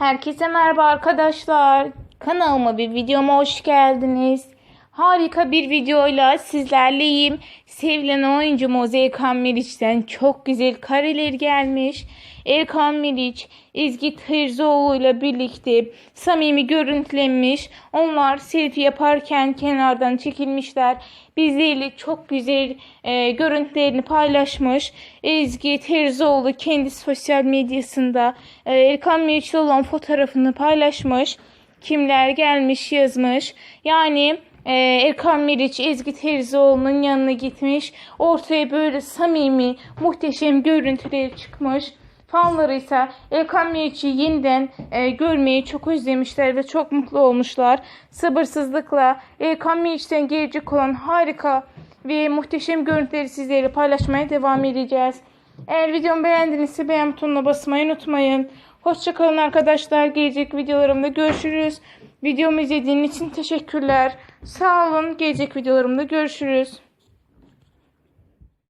Herkese merhaba arkadaşlar. Kanalıma bir videoma hoş geldiniz. Harika bir videoyla sizlerleyim. Sevilen oyuncumuz Erkan Meriç'ten çok güzel kareler gelmiş. Erkan Meriç, İzgi Tırzoğlu ile birlikte samimi görüntülenmiş. Onlar selfie yaparken kenardan çekilmişler. Bizlerle çok güzel e, görüntülerini paylaşmış. Ezgi Terzoğlu kendi sosyal medyasında e, Erkan Meriç'le olan fotoğrafını paylaşmış. Kimler gelmiş yazmış. Yani e, Erkan Meriç Ezgi Terzioğlu'nun yanına gitmiş. Ortaya böyle samimi, muhteşem görüntüler çıkmış. Fanları ise Erkan Meriç'i yeniden e, görmeyi çok özlemişler ve çok mutlu olmuşlar. Sabırsızlıkla Erkan Meriç'ten gelecek olan harika ve muhteşem görüntüleri sizlerle paylaşmaya devam edeceğiz. Eğer videomu beğendinizse beğen butonuna basmayı unutmayın. Hoşçakalın arkadaşlar. Gelecek videolarımda görüşürüz. Videomu izlediğiniz için teşekkürler. Sağ olun. Gelecek videolarımda görüşürüz.